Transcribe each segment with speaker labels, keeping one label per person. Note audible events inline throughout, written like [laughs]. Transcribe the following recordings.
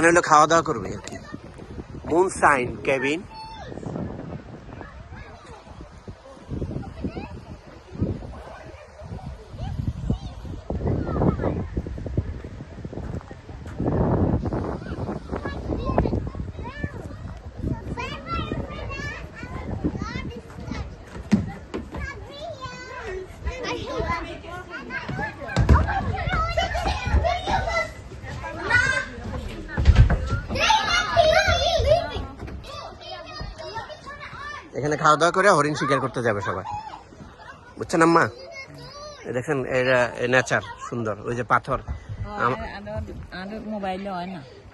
Speaker 1: এখানে হলো খাওয়া দাওয়া করবে আর কি। মুন সাইন কেবিন এখানে খাওয়া দাওয়া করে হরিণ শিকার করতে যাবে সবাই। বুঝছেন আম্মা? দেখেন এটা নেচার সুন্দর। ওই যে পাথর।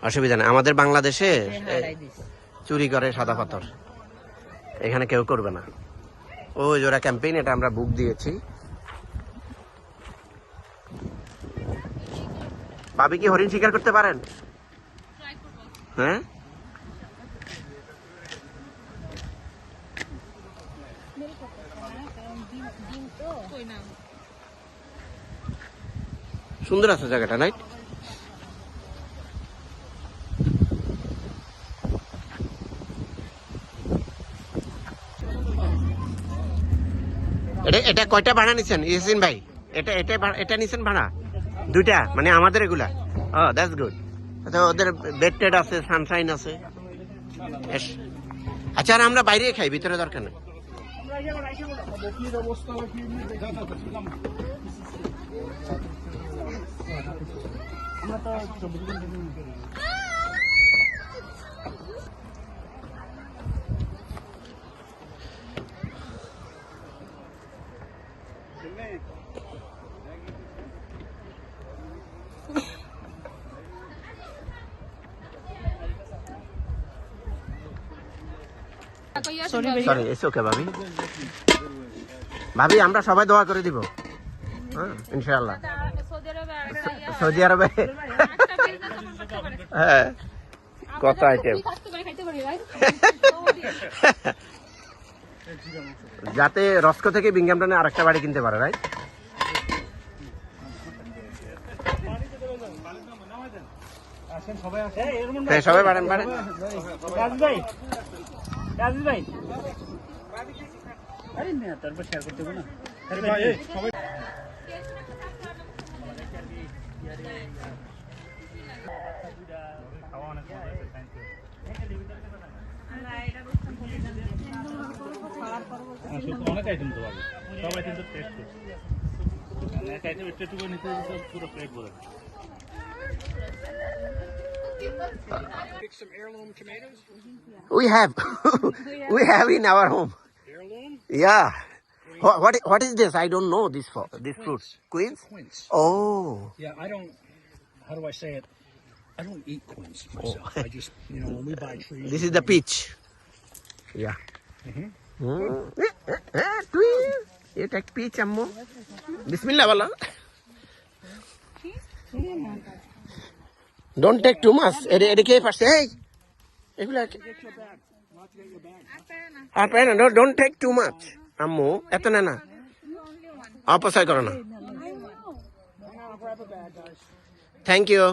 Speaker 1: অসুবিধা নেই। আমাদের বাংলাদেশে চুরি করে সাদা পাথর। এখানে কেউ করবে না। ওই জোড়া ক্যাম্পেইন এটা আমরা বুক দিয়েছি। ভাবি কি হরিণ শিকার করতে পারেন? হ্যাঁ? সুন্দর আছে জায়গাটা রাইট এটা এটা কয়টা ভাড়া নিছেন, ইয়াসিন ভাই? এটা এটা এটা নিছেন ভাড়া? দুইটা মানে আমাদের এগুলা। ও দ্যাটস গুড তো ওদের বেড টেড আছে সানশাইন আছে। আচ্ছা আর আমরা বাইরে খাই, ভিতরে দরকার নেই। আমরা তো চব্বিশ ঘণ্টা সরি ইটস ওকে ভাবি। ভাবি আমরা সবাই দোয়া করে দিব। হ্যাঁ ইনশাআল্লাহ। সৌদি আরবে হ্যাঁ কত আইটেম যাতে রস্কো থেকে বিঙ্গামটনে আরেকটা বাড়ি কিনতে পারে রাইট হ্যাঁ সবাই বাড়েন বাড়েন।
Speaker 2: ভাই রাজু ভাই। আরে না তারপর শেয়ার করতে হবে না। সবাই অনেক আইটেম তো পাবে সব আইটেম তো টেস্ট করছে। এক আইটেম একটু একটু করে নিতে পুরো প্লেট ভরে
Speaker 1: We have, [laughs] we have in our home. Yeah. What, what, what is this? I don't know this for this fruit. Queens?
Speaker 3: Quince.
Speaker 1: Oh.
Speaker 3: Yeah, I don't. How do I say it? I don't eat quince myself. I just, you know, when we buy trees.
Speaker 1: This is the peach. Yeah. Mm. Eh, eh, eh, tweet. You take peach, Ammo. Bismillah, wala. Don't take too much. এডি এডি খেয়ে পারছে এই এগুলা আর পায় না don't take too much আম্মু এত না না। অপচয় করো না। থ্যাংক ইউ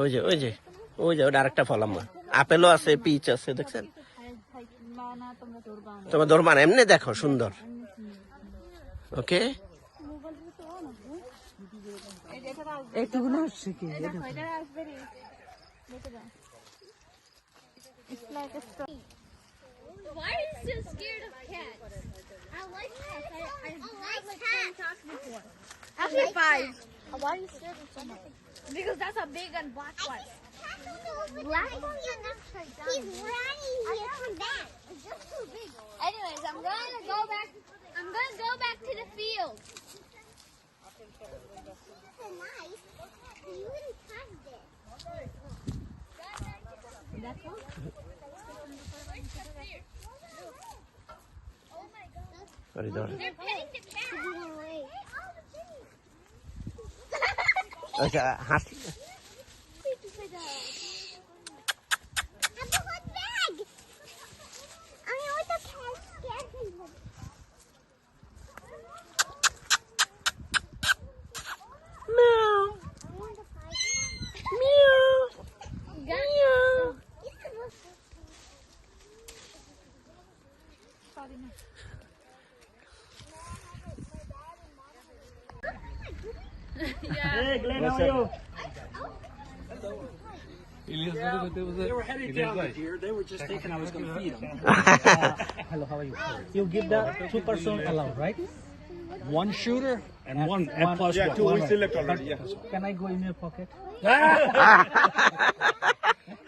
Speaker 1: ওই যে ওই যে ওই যে ওটা আরেকটা ফল আম্মা। আপেলও আছে পিচ আছে দেখছেন? তোমার ধরবা না এমনি দেখো সুন্দর। ওকে
Speaker 4: এইটুকুনো হচ্ছে কি
Speaker 5: Why are you so scared of cats? I like cats. I, I, I like cats. before. After five. Why are you scared of so much? Because that's a big and black one. Black one? He's running here from that. It's just too big. Anyways, I'm gonna go back. I'm gonna go back to the field. What are
Speaker 1: you doing?
Speaker 5: They're petting the cat.
Speaker 2: Like a husky?
Speaker 3: They were headed down the deer. They were just thinking I was going to feed them.
Speaker 6: Hello, how are you? You give the two person allowed, right?
Speaker 3: One shooter and one, and plus
Speaker 6: yeah,
Speaker 3: one.
Speaker 6: two
Speaker 3: One
Speaker 6: we
Speaker 3: select
Speaker 6: Can I go in your pocket?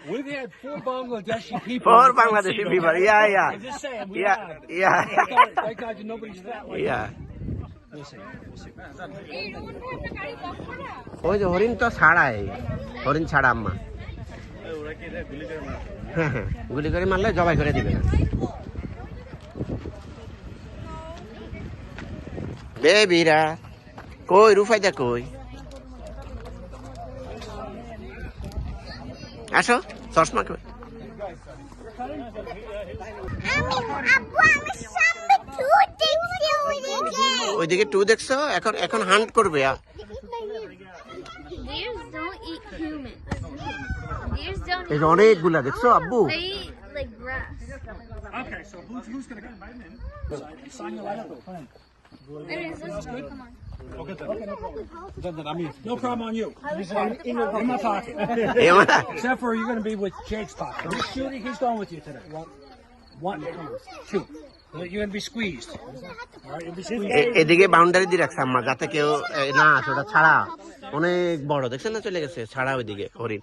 Speaker 3: We've had four Bangladeshi people. Front
Speaker 1: Bangladeshi people, yeah, yeah.
Speaker 3: I'm just saying, we
Speaker 1: Yeah, yeah.
Speaker 3: Thank God, thank God you nobody's fat like
Speaker 1: yeah
Speaker 3: We'll see. We'll see.
Speaker 1: ওই যে হরিণ তো ছাড়াই হরিণ ছাড়া আম্মা
Speaker 2: ওরা কি এটা গুলি করে মারছে?
Speaker 1: হ্যাঁ, হ্যাঁ, গুলি করে মারলে জবাই করে দিবে। না বেবিরা কই রুফাইদা কই? আসো চশমা কই? ওইদিকে। টু দেখছ? এখন এখন হান্ট করবে এই যে অনেকগুলা দেখছ আব্বু
Speaker 3: Okay, so who's, who's gonna go? Sign your lineup.
Speaker 5: Where is this? Come on. Okay, then.
Speaker 3: Okay, no problem. Then. No problem on you. In, in my
Speaker 1: pocket.
Speaker 3: Except for you're going to be with Jake's pocket. He's shooting. He's going with you today. One, two. You're going to be squeezed.
Speaker 1: এদিকে boundary দিয়ে রাখছে আমরা যাতে কেউ না ওটা ছাড়া অনেক বড় দেখছেন না চলে গেছে ছাড়া ওইদিকে হরিণ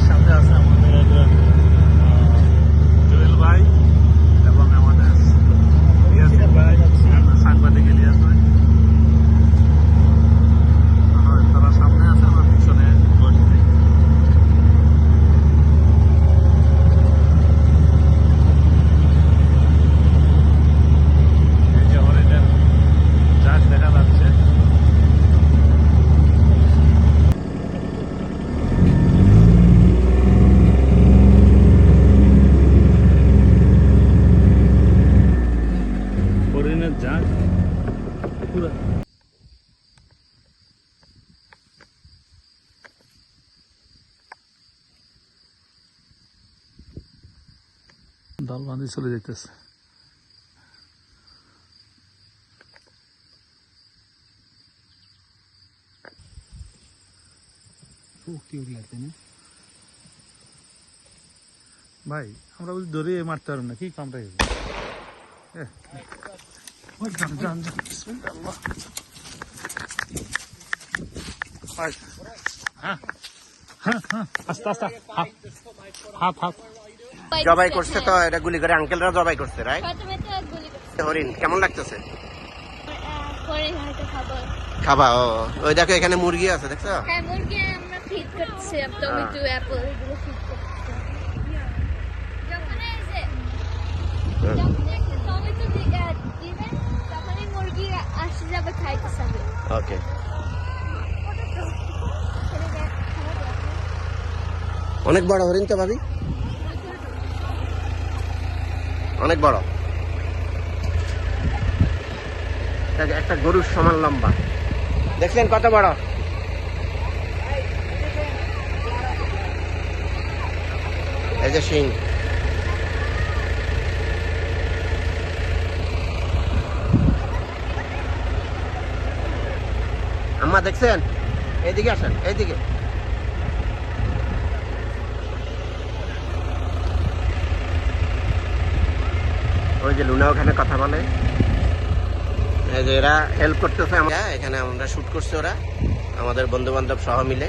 Speaker 2: সাথে আছে আমাদের আহ, জুয়েল ভাই এবং আমাদের ইয়াসিন ভাই সাংবাদিক ইলিয়াস ভাই হয়, তারা সামনে আছে আমার পিছনে বসবে এই যে হরিণের চাষ দেখা যাচ্ছে হরিণের জাগ পুরো দল বাঁধি চলে যেতেছে ভাই আমরা বলি ধরে মারতে পারব না কি কামড়ে গেছে এ, ওই যান যান যান বিসমিল্লাহ, আল্লাহ। ভাই, হ্যাঁ হ্যাঁ হ্যাঁ আস্তে আস্তে হাত হাত হাত
Speaker 1: জবাই করছে তো এটা গুলি করে আঙ্কেলরা জবাই করছে রাইট হরিণ কেমন লাগতেছে?
Speaker 5: খাব।
Speaker 1: ও ওই দেখো এখানে মুরগি আছে দেখছ?
Speaker 5: হ্যাঁ
Speaker 1: ওকে অনেক বড় হরিণ তো ভাবি। অনেক বড়। একটা- গরুর সমান লম্বা। দেখলেন কত বড়? এই যে সিং আম্মা দেখছেন? এইদিকে আসেন, এইদিকে। ওই যে লুনা ওখানে কথা বলে। এই যে এরা হেল্প করতেছে আমরা এখানে আমরা শুট করছি ওরা। আমাদের বন্ধু বান্ধব সহ মিলে।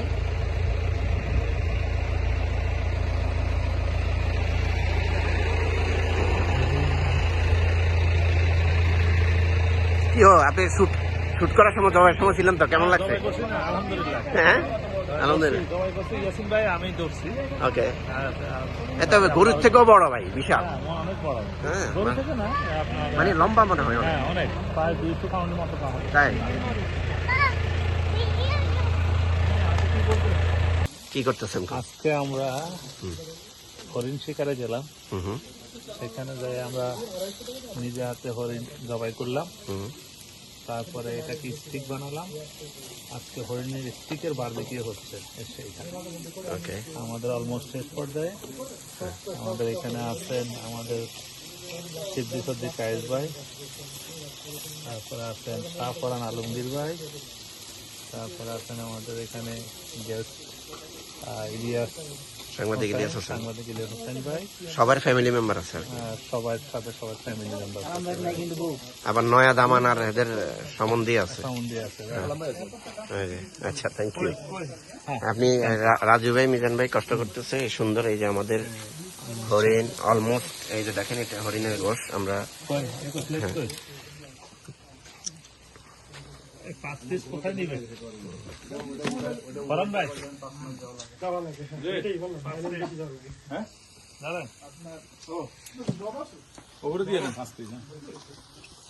Speaker 1: কি হো আপনি শুট শুট করার সময় জবাইয়ের সময় ছিলাম তো? কেমন লাগছে?
Speaker 2: না আলহামদুলিল্লাহ।
Speaker 1: হ্যাঁ?
Speaker 2: আমি ধরছি।
Speaker 1: ওকে। গরুর থেকেও বড় ভাই বিশাল।
Speaker 2: হ্যাঁ, অনেক বড়।
Speaker 1: হ্যাঁ, মানে- লম্বা মনে হয় অনেক।
Speaker 2: হ্যাঁ প্রায় দুইশো পাউন্ডের মতো
Speaker 1: তাই? কি করতেছেন?
Speaker 2: আজকে আমরা হরিণ শিকারে গেলাম। সেখানে যাই আমরা নিজে হাতে হরিণ জবাই করলাম।
Speaker 1: হুম।
Speaker 2: তারপরে এটাকে স্টিক বানালাম? আজকে হরিণের স্টিকের বার বারবিকিউ হচ্ছে
Speaker 1: ওকে।
Speaker 2: আমাদের অলমোস্ট শেষ পর্যায়ে। আমাদের এখানে আছেন আমাদের সিদ্ধি সদ্দি কায়েস ভাই তারপরে আছেন শাহপরান আলমগীর ভাই তারপরে আছেন আমাদের এখানে গেস্ট ইলিয়াস
Speaker 1: সাংবাদিক ইলিয়াস হোসেন
Speaker 2: সাংবাদিক ইলিয়াস হোসেন ভাই
Speaker 1: সবার ফ্যামিলি মেম্বার আছে আর
Speaker 2: সবার সাথে সবার ফ্যামিলি মেম্বার
Speaker 1: আবার নয়া দামান আর এদের সম্বন্ধে আছে।
Speaker 2: সাউন্ডে আছে
Speaker 1: এই যে, আচ্ছা থ্যাংক ইউ আপনি রাজু ভাই মিজান ভাই কষ্ট করতেছে সুন্দর এই যে আমাদের হরিণ অলমোস্ট এই যে দেখেন এটা হরিণের গোশ আমরা
Speaker 2: পাঁচ পিস কোথায় নিবেন? ফরান ভাই। হ্যাঁ? দাঁড়ান।
Speaker 7: ওপরে দিয়ে দেন পাঁচ পিস হ্যাঁ।